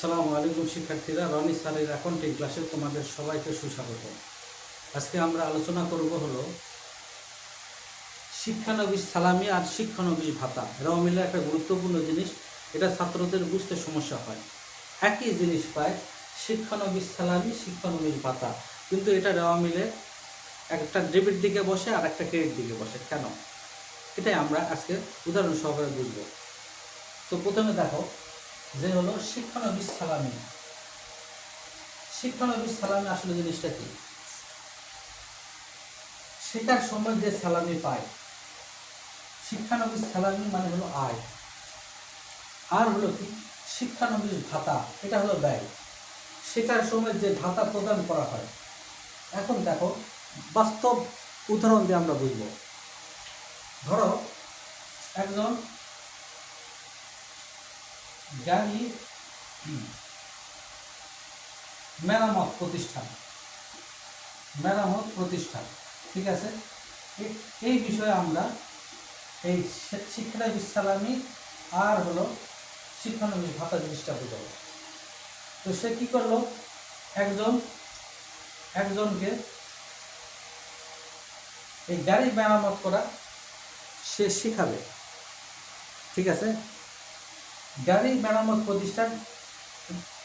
আসসালামু আলাইকুম শিক্ষার্থীরা, রনি স্যারের অ্যাকাউন্টিং ক্লাসে তোমাদের সবাইকে সুস্বাগত। আজকে আমরা আলোচনা করব হলো শিক্ষানবিশ সালামি আর শিক্ষানবিশ ভাতা। এরাও মিলে একটা গুরুত্বপূর্ণ জিনিস, এটা ছাত্রদের বুঝতে সমস্যা হয়। একই জিনিস পায়, শিক্ষানবিশ সালামি, শিক্ষানবিশ ভাতা। কিন্তু এটা রেওয়া মিলে একটা ডেবিট দিকে বসে আর একটা ক্রেডিট দিকে বসে। কেন? এটাই আমরা আজকে উদাহরণ সহকারে বুঝব। তো প্রথমে দেখো যে হলো শিক্ষানবিশ সালামি। শিক্ষানবিশ সালামি আসলে জিনিসটা কি? শেখার সময় যে সালামি পায়। শিক্ষানবিশ সালামি মানে হলো আয়। আর হলো কি? শিক্ষানবিশ ভাতা, এটা হলো ব্যয়। শেখার সময় যে ভাতা প্রদান করা হয়। এখন দেখো, বাস্তব উদাহরণ দিয়ে আমরা বুঝব। ধরো, একজন গাড়ি মেরামত প্রতিষ্ঠান। মেরামত প্রতিষ্ঠান, ঠিক আছে? এই বিষয়ে আমরা এই শি- শিক্ষানবিশ সালামি আর হলো শিক্ষানবিশ ভাতা জিনিসটা বুঝাবো। তো সে কি করল? একজন, একজনকে এই গাড়ি মেরামত করা সে শিখাবে। ঠিক আছে? গাড়ি মেরামত প্রতিষ্ঠান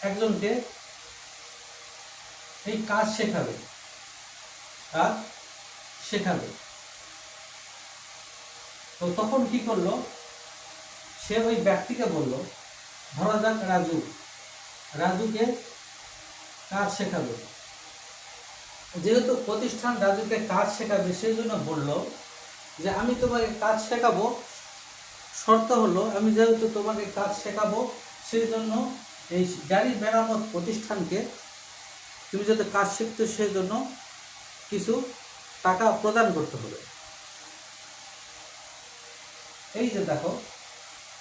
একজনকে এই কাজ শেখাবে। কাজ শেখাবে। তো তখন কি করল? সে ওই ব্যক্তিকে বলল, ধরা যাক রাজু। রাজুকে কাজ শেখাবে। যেহেতু প্রতিষ্ঠান রাজুকে কাজ শেখাবে, সেই জন্য বলল যে, আমি তোমাকে কাজ শেখাবো শর্ত হলো, আমি যেহেতু তোমাকে কাজ শেখাবো সেই জন্য এই গাড়ি মেরামত প্রতিষ্ঠানকে তুমি যাতে কাজ শিখতে সেই জন্য কিছু টাকা প্রদান করতে হবে। এই যে দেখো,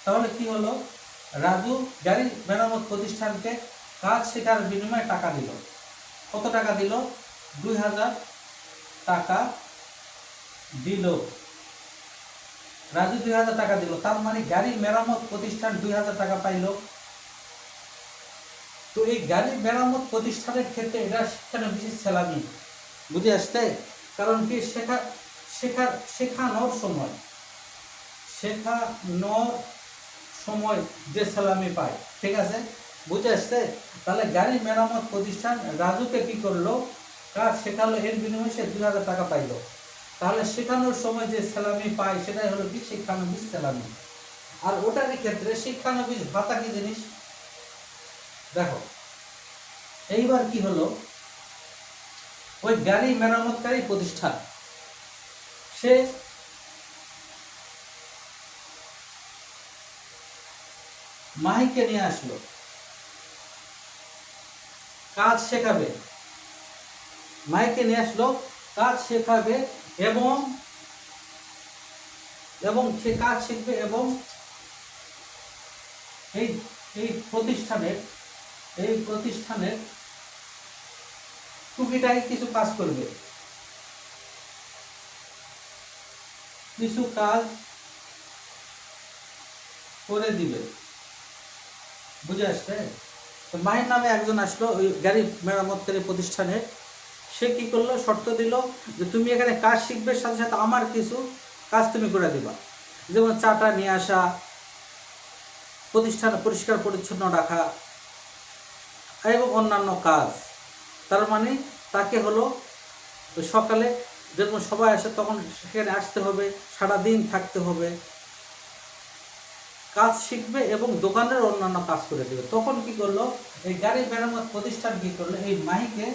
তাহলে কি হলো? রাজু গাড়ি মেরামত প্রতিষ্ঠানকে কাজ শেখার বিনিময়ে টাকা দিল। কত টাকা দিল? দুই হাজার টাকা দিল। রাজু দুই হাজার টাকা দিল। তার মানে গাড়ি মেরামত প্রতিষ্ঠান দুই হাজার টাকা পাইল। তো এই গাড়ি মেরামত প্রতিষ্ঠানের ক্ষেত্রে এটা শিক্ষানো বিশেষ সেলামি বুঝে আসছে? কারণ কি শেখা শেখার শেখানোর সময় শেখানোর সময় যে সেলামি পায়, ঠিক আছে? বুঝে আসছে? তাহলে গাড়ি মেরামত প্রতিষ্ঠান রাজুকে কি করল? কাজ শেখালো, এর বিনিময়ে সে দুই হাজার টাকা পাইলো। তাহলে শেখানোর সময় যে সেলামি পায় সেটাই হলো কি শিক্ষানবিশ সেলামি। আর ওটার ক্ষেত্রে শিক্ষানবিশ ভাতা কি জিনিস। দেখো, এইবার কি হলো? ওই গাড়ি মেরামতকারী প্রতিষ্ঠান, সে মাহিকে নিয়ে আসলো। কাজ শেখাবে। মাইকে নিয়ে আসলো, কাজ শেখাবে এবং এবং সে কাজ শিখবে এবং এই এই প্রতিষ্ঠানের এই প্রতিষ্ঠানের টুকিটাই কিছু কাজ করবে। কিছু কাজ করে দিবে। বুঝে আসছে? তো মায়ের নামে একজন আসলো, ওই গাড়ি মেরামতকারী প্রতিষ্ঠানে। সে কি করল? শর্ত দিল যে তুমি এখানে কাজ শিখবে, সাথে সাথে আমার কিছু কাজ তুমি করে দিবা। যেমন চাটা নিয়ে আসা, প্রতিষ্ঠান পরিষ্কার পরিচ্ছন্ন রাখা, এবং অন্যান্য কাজ। তার মানে তাকে হলো সকালে যখন সবাই আসে তখন সেখানে আসতে হবে সারা দিন থাকতে হবে। কাজ শিখবে এবং দোকানের অন্যান্য কাজ করে দেবে। তখন কি করল? এই গাড়ি মেরামত প্রতিষ্ঠান কি করল? এই মাইকে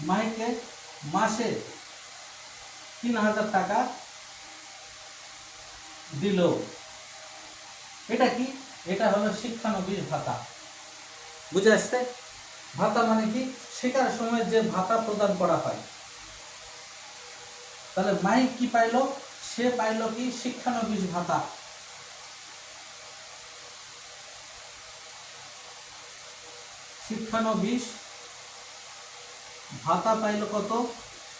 মাইকে মাসে তিন হাজার টাকা দিল। এটা কি? এটা হলো শিক্ষানবিশ ভাতা। বুঝে আসছে? ভাতা মানে কি? শেখার সময় যে ভাতা প্রদান করা হয়। তাহলে মাইক কি পাইলো? সে পাইলো কি? শিক্ষানবিশ ভাতা। শিক্ষানবিশ ভাতা পাইল কত?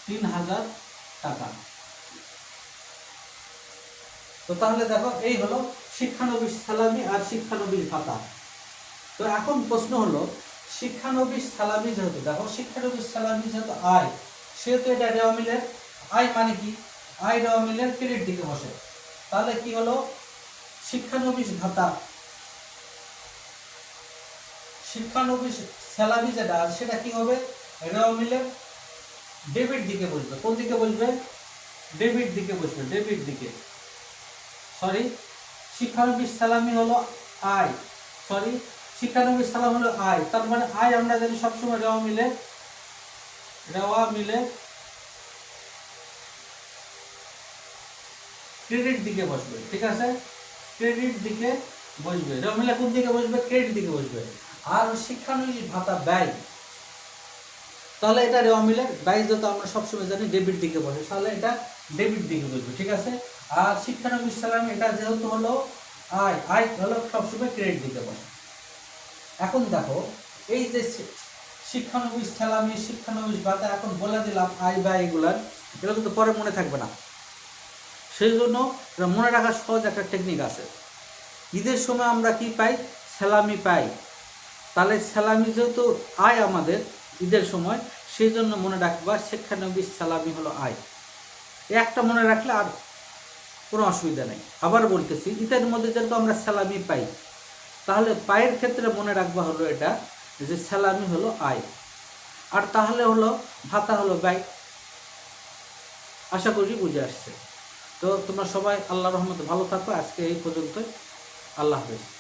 তিন হাজার টাকা। তো তাহলে দেখো, এই হলো শিক্ষানবিশ সালামি আর শিক্ষানবিশ ভাতা। তো এখন প্রশ্ন হলো, শিক্ষানবিশ সালামি যেহেতু, দেখো শিক্ষানবিশ সালামি যেহেতু আয়, সেহেতু এটা রেওয়া মিলের, আয় মানে কি? আয় রেওয়া মিলের ক্রেডিট দিকে বসে। তাহলে কি হলো? শিক্ষানবিশ ভাতা। শিক্ষানবিশ স্যালারি যেটা, সেটা কি হবে? রেওয়া মিলের ডেবিট দিকে বসবে। কোন দিকে বসবে? ডেবিট দিকে বসবে ডেবিট দিকে। সরি শিক্ষানবিশ সালামি হলো আয় সরি শিক্ষানবিশ সালাম হলো আয় তার মানে আয় আমরা জানি সবসময় রেওয়া মিলে রেওয়া মিলে ক্রেডিট দিকে বসবে, ঠিক আছে? ক্রেডিট দিকে বসবে। রেওয়া মিলে কোন দিকে বসবে? ক্রেডিট দিকে বসবে। আর শিক্ষানবিশ ভাতা ব্যয়। তাহলে এটা রেওয়া মিলে ব্যয় যত আমরা সবসময় জানি ডেবিট দিকে বসে, তাহলে এটা ডেবিট দিকে বসবে, ঠিক আছে? আর শিক্ষানবিশ সালাম, এটা যেহেতু হলো আয় আয় হলো সবসময় ক্রেডিট দিকে বসে। এখন দেখো, এই যে শি- শিক্ষানবিশ সালামি, শিক্ষানবিশ ভাতা, এখন বলে দিলাম আয় ব্যয় এগুলার এগুলো কিন্তু পরে মনে থাকবে না। সেই জন্য মনে রাখার সহজ একটা টেকনিক আছে। ঈদের সময় আমরা কি পাই? স্যালামি পাই। তাহলে স্যালামি যেহেতু আয় আমাদের ঈদের সময়, সেই জন্য মনে রাখবা শিক্ষানবিশ স্যালামি হলো আয়। একটা মনে রাখলে আর কোনো অসুবিধা নেই। আবার বলতেছি, ঈদের মধ্যে যেহেতু আমরা স্যালামি পাই, তাহলে পায়ের ক্ষেত্রে মনে রাখবা হলো এটা, যে স্যালামি হলো আয়। আর তাহলে হলো, ভাতা হলো ব্যয়। আশা করি বুঝে আসছে। তো তোমরা সবাই আল্লাহ রহমতে ভালো থাকো। আজকে এই পর্যন্তই। আল্লাহ হাফেজ।